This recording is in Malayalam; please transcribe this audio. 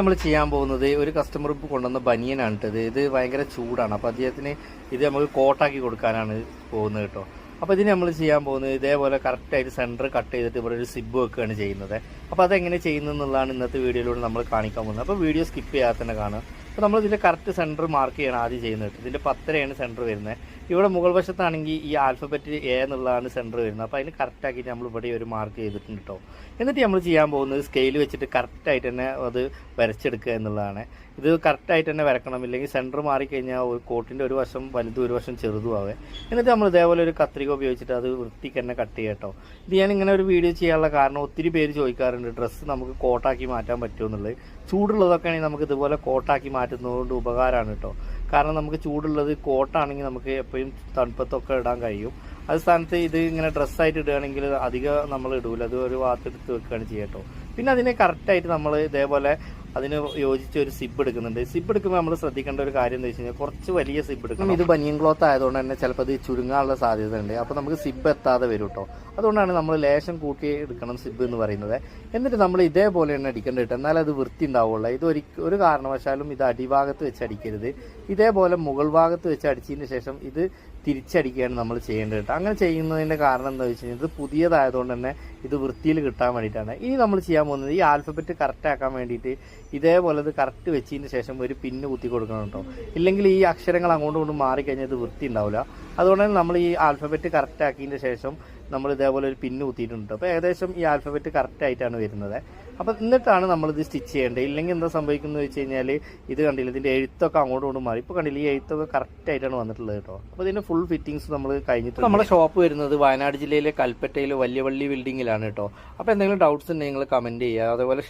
നമ്മൾ ചെയ്യാൻ പോകുന്നത് ഒരു കസ്റ്റമർ കൊണ്ടുവന്ന ബനിയനാണ് കേട്ടത് ഇത്. ഭയങ്കര ചൂടാണ്. അപ്പോൾ അദ്ദേഹത്തിന് ഇത് നമുക്ക് കോട്ടാക്കി കൊടുക്കാനാണ് പോകുന്നത് കേട്ടോ അപ്പോൾ ഇതിന് നമ്മൾ ചെയ്യാൻ പോകുന്നത് ഇതേപോലെ കറക്റ്റായിട്ട് സെന്റർ കട്ട് ചെയ്തിട്ട് ഇവിടെ ഒരു സിബ് വെക്കുകയാണ് ചെയ്യുന്നത്. അപ്പോൾ അതെങ്ങനെ ചെയ്യുന്നതെന്നുള്ളതാണ് ഇന്നത്തെ വീഡിയോയിലൂടെ നമ്മൾ കാണിക്കാൻ പോകുന്നത്. അപ്പോൾ വീഡിയോ സ്കിപ്പ് ചെയ്യാതെ തന്നെ കാണുക അപ്പോൾ നമ്മൾ ഇതിന്റെ കറക്റ്റ് സെന്റർ മാർക്ക് ചെയ്യണം ആദ്യം ചെയ്യുന്നത്. ഇതിന്റെ പത്തരയാണ് സെന്റർ വരുന്നത്. ഇവിടെ മുകൾ വശത്താണെങ്കിൽ ഈ ആൽഫബറ്റ് എ എന്നുള്ളതാണ് സെന്റർ വരുന്നത്. അപ്പോൾ അതിന് കറക്റ്റാക്കിയിട്ട് നമ്മൾ ഇവിടെ ഒരു മാർക്ക് ചെയ്തിട്ടുണ്ട് കേട്ടോ എന്നിട്ട് നമ്മൾ ചെയ്യാൻ പോകുന്നത് സ്കെയിൽ വെച്ചിട്ട് കറക്റ്റായിട്ട് തന്നെ അത് വരച്ചെടുക്കുക എന്നുള്ളതാണ്. ഇത് കറക്റ്റായിട്ട് തന്നെ വരക്കണം. ഇല്ലെങ്കിൽ സെന്റർ മാറിക്കഴിഞ്ഞാൽ ഒരു കോട്ടിന്റെ ഒരു വശം വലുതും ഒരു വശം ചെറുതും ആവേ. എന്നിട്ട് നമ്മൾ ഇതേപോലെ ഒരു കത്രിക ഉപയോഗിച്ചിട്ട് അത് വൃത്തിക്ക് തന്നെ കട്ട് ചെയ്യാം കേട്ടോ ഇത് ഞാൻ ഇങ്ങനെ ഒരു വീഡിയോ ചെയ്യാനുള്ള കാരണം ഒത്തിരി പേര് ചോദിക്കാറുണ്ട് ഡ്രസ്സ് നമുക്ക് കോട്ടാക്കി മാറ്റാൻ പറ്റുമോ? എന്നുള്ളത്. ചൂടുള്ളതൊക്കെ ആണെങ്കിൽ നമുക്ക് ഇതുപോലെ കോട്ടാക്കി മാറ്റുന്നതുകൊണ്ട് ഉപകാരമാണ് കേട്ടോ കാരണം നമുക്ക് ചൂടുള്ളത് കോട്ടാണെങ്കിൽ നമുക്ക് എപ്പോഴും തണുപ്പത്തൊക്കെ ഇടാൻ കഴിയും. അത് സ്ഥാനത്ത് ഇത് ഇങ്ങനെ ഡ്രസ്സായിട്ട് ഇടുകയാണെങ്കിൽ അധികം നമ്മൾ ഇടൂല. അത് ഒരു ഭാഗത്തെടുത്ത് വെക്കുകയാണ് ചെയ്യട്ടോ പിന്നെ അതിനെ കറക്റ്റായിട്ട് നമ്മൾ ഇതേപോലെ അതിന് യോജിച്ച ഒരു സിബ് എടുക്കുന്നുണ്ട്. സിബ് എടുക്കുമ്പോൾ നമ്മൾ ശ്രദ്ധിക്കേണ്ട ഒരു കാര്യം എന്ന് വെച്ച് കഴിഞ്ഞാൽ കുറച്ച് വലിയ സിബ് എടുക്കണം. ഇത് ബനിയൻ ക്ലോത്ത് ആയതുകൊണ്ട് തന്നെ ചിലപ്പോൾ അത് ചുരുങ്ങാനുള്ള സാധ്യത ഉണ്ട് അപ്പോൾ നമുക്ക് സിബ് എത്താതെ വരും കേട്ടോ അതുകൊണ്ടാണ് നമ്മൾ ലേശം കൂട്ടി എടുക്കണം സിബ് എന്ന് പറയുന്നത്. എന്നിട്ട് നമ്മൾ ഇതേപോലെ തന്നെ അടിക്കേണ്ടത് കേട്ടോ എന്നാലേ അത് വൃത്തി ഉണ്ടാവുള്ളൂ. ഇത് ഒരു കാരണവശാലും ഇത് അടിഭാഗത്ത് വെച്ച് അടിക്കരുത്. ഇതേപോലെ മുകൾ ഭാഗത്ത് വെച്ച് അടിച്ചതിന് ശേഷം ഇത് തിരിച്ചടിക്കുകയാണ് നമ്മൾ ചെയ്യേണ്ടത്. കേട്ടോ അങ്ങനെ ചെയ്യുന്നതിന്റെ കാരണം എന്താ വെച്ച് കഴിഞ്ഞാൽ ഇത് പുതിയതായതുകൊണ്ട് തന്നെ ഇത് വൃത്തിയിൽ കിട്ടാൻ വേണ്ടിയിട്ടാണ്. ഇനി നമ്മൾ ചെയ്യാൻ പോകുന്നത് ഈ ആൽഫബറ്റ് കറക്റ്റ് ആക്കാൻ വേണ്ടിയിട്ട് ഇതേപോലെ ഇത് കറക്റ്റ് വെച്ചതിന് ശേഷം ഒരു പിന്ന് കുത്തി കൊടുക്കണം കേട്ടോ. ഇല്ലെങ്കിൽ ഈ അക്ഷരങ്ങൾ അങ്ങോട്ടും ഇങ്ങോട്ടും മാറിക്കഴിഞ്ഞാൽ ഇത് വൃത്തി ഉണ്ടാവില്ല അതുകൊണ്ട് തന്നെ നമ്മൾ ഈ ആൽഫബറ്റ് കറക്റ്റ് ആക്കിയതിന് ശേഷം നമ്മൾ ഇതേപോലെ ഒരു പിന്ന് കുത്തിയിട്ടുണ്ട് അപ്പോൾ ഏകദേശം ഈ ആൽഫബറ്റ് കറക്റ്റ് ആയിട്ടാണ് വരുന്നത്. അപ്പോൾ എന്നിട്ടാണ് നമ്മളിത് സ്റ്റിച്ച് ചെയ്യേണ്ടത്. ഇല്ലെങ്കിൽ എന്താ സംഭവിക്കുന്നത് വെച്ച് കഴിഞ്ഞാൽ ഇത് കണ്ടില്ല ഇതിന്റെ എഴുത്തൊക്കെ അങ്ങോട്ടും ഇങ്ങോട്ടും മാറി. ഇപ്പോൾ കണ്ടില്ല ഈ എഴുത്തൊക്കെ കറക്റ്റ് ആയിട്ടാണ് വന്നിട്ടുള്ളത് കേട്ടോ. അപ്പോൾ ഇതിന്റെ ഫുൾ ഫിറ്റിങ്സ് നമ്മൾ കഴിഞ്ഞിട്ട് നമ്മുടെ ഷോപ്പ് വരുന്നത് വയനാട് ജില്ലയിലെ കൽപ്പറ്റയിലെ വലിയ വള്ളി ബിൽഡിങ്ങിലാണ് കേട്ടോ. അപ്പോൾ എന്തെങ്കിലും ഡൗട്ട്സ് ഉണ്ടെങ്കിൽ നിങ്ങൾ കമന്റ് ചെയ്യുക. അതേപോലെ